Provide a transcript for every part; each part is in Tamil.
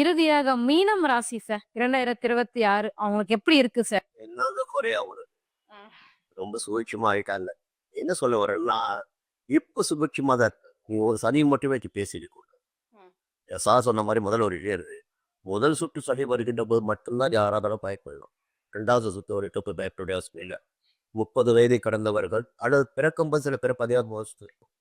இறுதியாக மீனம் ராசி சார் இரண்டாயிரத்தி இருபத்தி ஆறு அவங்களுக்கு எப்படி இருக்கு சார் என்னங்க குறையா ஒரு ரொம்ப சுபிட்சமா இருக்காங்க. என்ன சொல்ல வரேன்னா இப்ப சுபிட்சமா தான் இருக்கு. நீ ஒரு சனி மட்டுமே பேசிட்டு கூட ம். சா சொன்ன மாதிரி முதல்ல ஒரு இதே இருக்கு. முதல் சுற்று சனி வருகின்ற போது மட்டும்தான் யாராலும் பயப்படணும் ரெண்டாவது சுற்று ஒரு இப்போ பயப்பட அவசியம் இல்லை முப்பது வயதை கடந்தவர்கள் அல்லது பிறக்கும்போது சில பேர் பதினாறு வருஷத்து இருக்கும்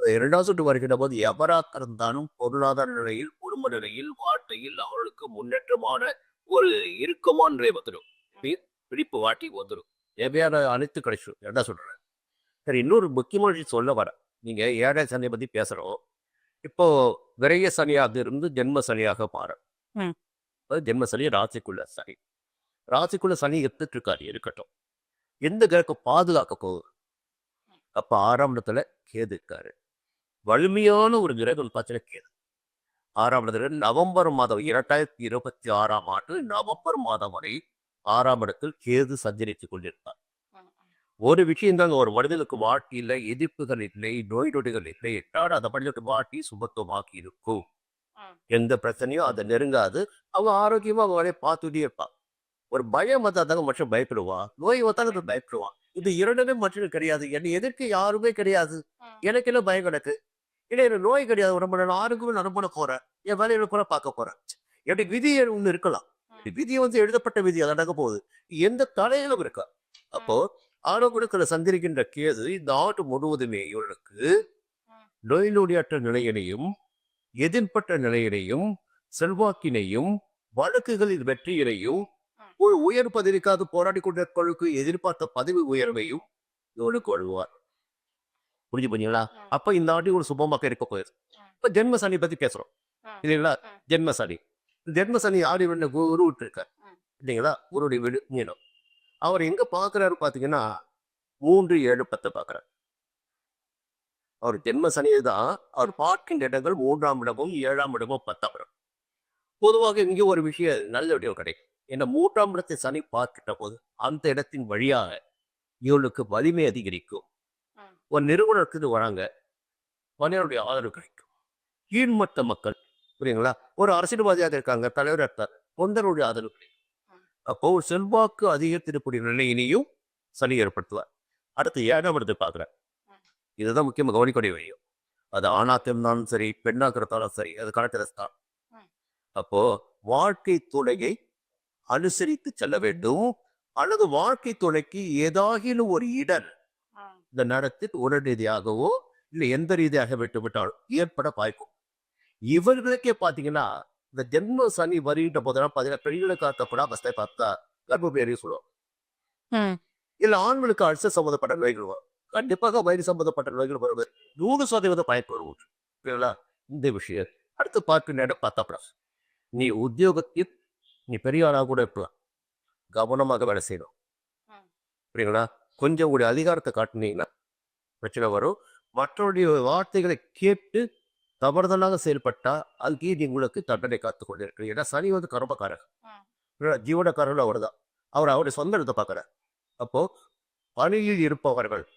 இரண்டாவது சுற்று வருகின்ற போது எவராக இருந்தாலும் பொருளாதார நிலையில் குடும்ப நிலையில் வாழ்க்கையில் அவர்களுக்கு முன்னேற்றமான ஒரு இறுக்கமானே வந்துடும். பிடிப்பு வாட்டி வந்துடும். தேவையான அனைத்து கிடைச்சிடும் என்ன சொல்றேன் சரி இன்னொரு முக்கியமான விஷயம் சொல்ல வரேன். நீங்க ஏழை சனியை பத்தி பேசுறோம். இப்போ விரைய சனியாக இருந்து ஜென்ம சனியாக மாறும் ஜென்ம சனி ராசிக்குள்ள சனி. ராசிக்குள்ள சனி எடுத்துட்டு இருக்காரு இருக்கட்டும். எந்த கிரகம் பாதுகாக்க போகுது அப்ப ஆறாம் இடத்துல கேது இருக்காரு. வலிமையான ஒரு கிரகம் பார்த்தீங்கன்னா கேது. ஆறாம் இடத்துல நவம்பர் மாதம் இரண்டாயிரத்தி இருபத்தி ஆறாம் ஆண்டு நவம்பர் மாதம் வரை ஆறாம் இடத்தில் கேது சஞ்சரித்துக் கொண்டிருப்பார் ஒரு விஷயம் தாங்க ஒரு மனிதனுக்கு வாழ்க்கையில எதிர்ப்புகள் இல்லை நோய் நொடிகள் இல்லை என்றால் அந்த மனிதனுக்கு வாழ்க்கை சுபத்துவமாக்கி இருக்கும். எந்த பிரச்சனையும் அதை நெருங்காது. அவங்க ஆரோக்கியமா அவங்க வேலையை பார்த்துட்டே இருப்பான் ஒரு பயம் வந்தா தாங்க மனுஷன் பயப்படுவான். நோய் அவன் பயப்படுவான். இது இரண்டுமே மனுஷனுக்கு கிடையாது. என்னை எதிர்க்க யாருமே கிடையாது. எனக்கு என்ன பயம் கிடக்கு? இல்லை எனக்கு நோய் கிடையாது. உடம்புல நான் நான் பண்ண போறேன் என் வேலையில கூட பார்க்க போறேன். எப்படி? விதி ஒண்ணு இருக்கலாம். விதி வந்து எழுதப்பட்ட விதி. அது நடக்க போகுது. எந்த தலையிலும் இருக்கா அப்போ ஆரோக்கியத்துல சந்திரிக்கின்ற கேது இந்த ஆண்டு முழுவதுமே இவர்களுக்கு நோய் நொடியற்ற நிலையினையும் எதிர்பட்ட நிலையினையும் செல்வாக்கினையும் வழக்குகளில் வெற்றியினையும் ஒரு உயர் பதவிக்காக போராடி கொண்டிருப்பவர்களுக்கு எதிர்பார்த்த பதவி உயர்வையும் இவனுக்கு வழுவார் புரிஞ்சு பண்ணீங்களா அப்ப இந்த ஆண்டு ஒரு சுபமாக இருக்க போயிரு இப்ப ஜென்ம சனி பத்தி பேசுறோம். இல்லைங்களா. ஜென்ம சனி ஜென்ம சனி ஆடி விட குரு இருக்கார். இல்லைங்களா? குருடைய வீடு நீளம் அவர் எங்க பாக்குறாரு பாத்தீங்கன்னா மூன்று ஏழு பத்து பாக்குறாரு. அவர் ஜென்ம சனி தான். அவர் பார்க்கின்ற இடங்கள் மூன்றாம் இடமும் ஏழாம் இடமும் பத்தாம் இடம். பொதுவாக இங்கே ஒரு விஷயம் நல்ல விடயம் கிடைக்கும் ஏன்னா மூன்றாம் இடத்தை சனி பார்க்கின்ற போது அந்த இடத்தின் வழியாக இவளுக்கு வலிமை அதிகரிக்கும். ஒரு நிறுவனத்துக்கு வராங்க. பணியாளருடைய ஆதரவு கிடைக்கும். கீழ்மட்ட மக்கள் புரியுங்களா? ஒரு அரசியல்வாதியாக இருக்காங்க தலைவர் இருக்கார் தொண்டருடைய ஆதரவு கிடைக்கும். அப்போ ஒரு செல்வாக்கு அதிகரித்திருக்கூடிய நிலையினையும் சனி ஏற்படுத்துவார். அடுத்து ஏழாம் இடத்தை பார்க்குறேன் இதுதான் முக்கியமாக கவனிக்கூடிய வழியும் அது ஆணாக இருந்தாலும் சரி பெண்ணாக இருந்தாலும் சரி அது கணக்கு தான் அப்போ வாழ்க்கை துணையை அனுசரித்து செல்ல வேண்டும். அல்லது வாழ்க்கை துணைக்கு ஏதாகிலும் ஒரு இடர் இந்த நடத்தில் உடல் ரீதியாகவோ இல்லை எந்த ரீதியாக விட்டுவிட்டாலும் ஏற்பட வாய்க்கும். இவர்களுக்கே பார்த்தீங்கன்னா இந்த ஜென்ம சனி வருகின்ற போதெல்லாம் பார்த்தீங்கன்னா பெண்களுக்கு ஆத்தப்பட அவஸ்தை பார்த்தா கர்ப்பப்பேரி சொல்லுவோம் ம். இல்ல ஆண்களுக்கு அல்சர் சம்பந்தப்பட்ட நோய்கள் வரும். கண்டிப்பாக வயிறு சம்பந்தப்பட்ட நோய்கள் வருவது நூறு சதவீதம் பயன்படுவோம் புரியுங்களா இந்த விஷயம். அடுத்து பார்க்க நேரம் பார்த்தா நீ உத்தியோகத்தில் நீ பெரிய ஆளாக கூட இருக்கலாம். கவனமாக வேலை செய்யணும். புரியுங்களா கொஞ்சம் உங்களுடைய அதிகாரத்தை காட்டினீங்கன்னா பிரச்சனை வரும். மற்றவருடைய வார்த்தைகளை கேட்டு தவறுதலாக செயல்பட்டா அதுக்கு உங்களுக்கு தண்டனை காத்து கொண்டிருக்கு ஏன்னா சனி வந்து கர்மக்காரர். ம். புரியுதா? ஜீவனக்காரர் அவர் தான் அவர் அவருடைய சொந்த இடத்தை பார்க்குறார். அப்போ பணியில் இருப்பவர்கள்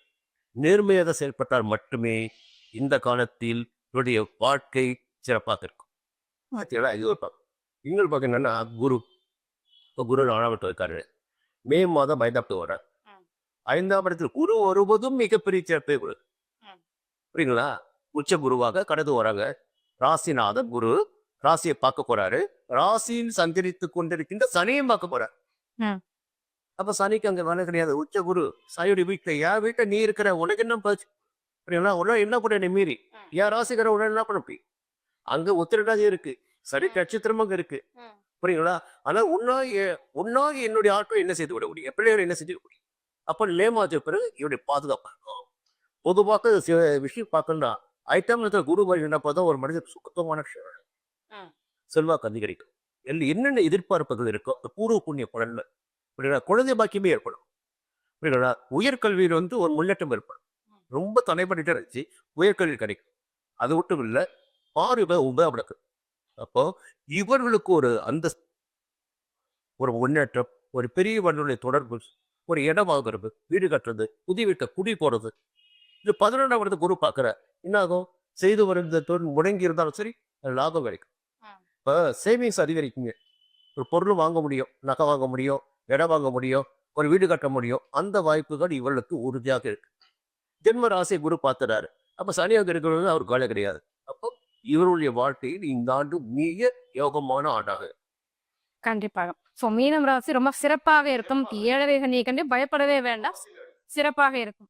நேர்மையாக செயல்பட்டால் மட்டுமே இந்த காலத்தில் இவருடைய வாழ்க்கை சிறப்பாக இருக்கும். பார்த்தீங்களா இது ஒரு பக்கம். இன்னொரு பக்கம் என்னன்னா குரு. இப்போ குரு இடத்துல இருக்காரு. மே மாதம் ஐந்தாம் வர்றார். ஐந்தாம் இடத்தில் குரு வருவதும் மிகப்பெரிய சிறப்பே குரு. புரியுங்களா உச்ச குருவாக கடந்து வராங்க. ராசிநாதன் குரு ராசியை பார்க்க போறாரு. ராசியில் சஞ்சரித்து கொண்டிருக்கின்ற சனியும் பார்க்க போறார். அப்ப சனிக்கு அங்க வேலை கிடையாது. உச்ச குரு சாயுடைய வீட்டுல என் வீட்டுல நீ இருக்கிற உனக்கு என்ன பச்சு புரியுங்களா உடனே என்ன பண்ண நீ மீறி. என் ராசிக்கிற உடனே என்ன பண்ண முடியும்? அங்க உத்திரடாதி இருக்கு. சரி ம். நட்சத்திரமாக இருக்கு. புரியுங்களா ஆனா உன்னாக உன்னாக என்னுடைய ஆட்கள் என்ன செய்து விட முடியும்? பிள்ளைகள் என்ன செஞ்சு விட முடியும்? அப்ப லேமாச்ச பிறகு இவருடைய பாதுகாப்பு. பொதுவாக சில விஷயம் பார்க்கணும்னா ஐட்டம் குரு வருகின்றப்ப தான் ஒரு மனிதன் சுத்தமான விஷயம். செல்வாக்கு அதிகரிக்கும். எல் என்னென்ன எதிர்பார்ப்புகள் இருக்கோ அந்த பூர்வ புண்ணிய பலன்ல புரியுங்களா குழந்தை பாக்கியமே ஏற்படும். புரியுங்களா உயர்கல்வியில் வந்து ஒரு முன்னேற்றம் ஏற்படும். ரொம்ப தடைப்பட்டு இருந்துச்சு. உயர்கல்வி கிடைக்கும். அது மட்டும் இல்லை பார்வை உபயோகம் அப்போ இவர்களுக்கு ஒரு அந்த ஒரு முன்னேற்றம் ஒரு பெரிய வன்னுடைய தொடர்பு ஒரு இடம் வாங்குறது வீடு கட்டுறது புதிய வீட்டை குடி போறது. இது பதினொன்றாம் இடத்து குரு பார்க்குற. என்ன ஆகும் செய்து வரும் தொழில் முடங்கி இருந்தாலும் சரி லாபம் கிடைக்கும். இப்போ சேவிங்ஸ் அதிகரிக்குங்க. ஒரு பொருள் வாங்க முடியும் நகை வாங்க முடியும் இடம் வாங்க முடியும் ஒரு வீடு கட்ட முடியும். அந்த வாய்ப்புகள் இவர்களுக்கு உறுதியாக இருக்கு. ஜென்ம ராசியை குரு பார்த்துறாரு. அப்போ சனியாக இருக்கிறவங்க அவருக்கு வேலை கிடையாது. அப்போ இவருடைய வாழ்க்கையில் இந்த ஆண்டு மிக யோகமான ஆண்டாக இருக்கு. கண்டிப்பாக. சோ மீனம் ராசி ரொம்ப சிறப்பாக இருக்கும். ஏழரை கண்டி கண்டு பயப்படவே வேண்டாம். சிறப்பாக இருக்கும்.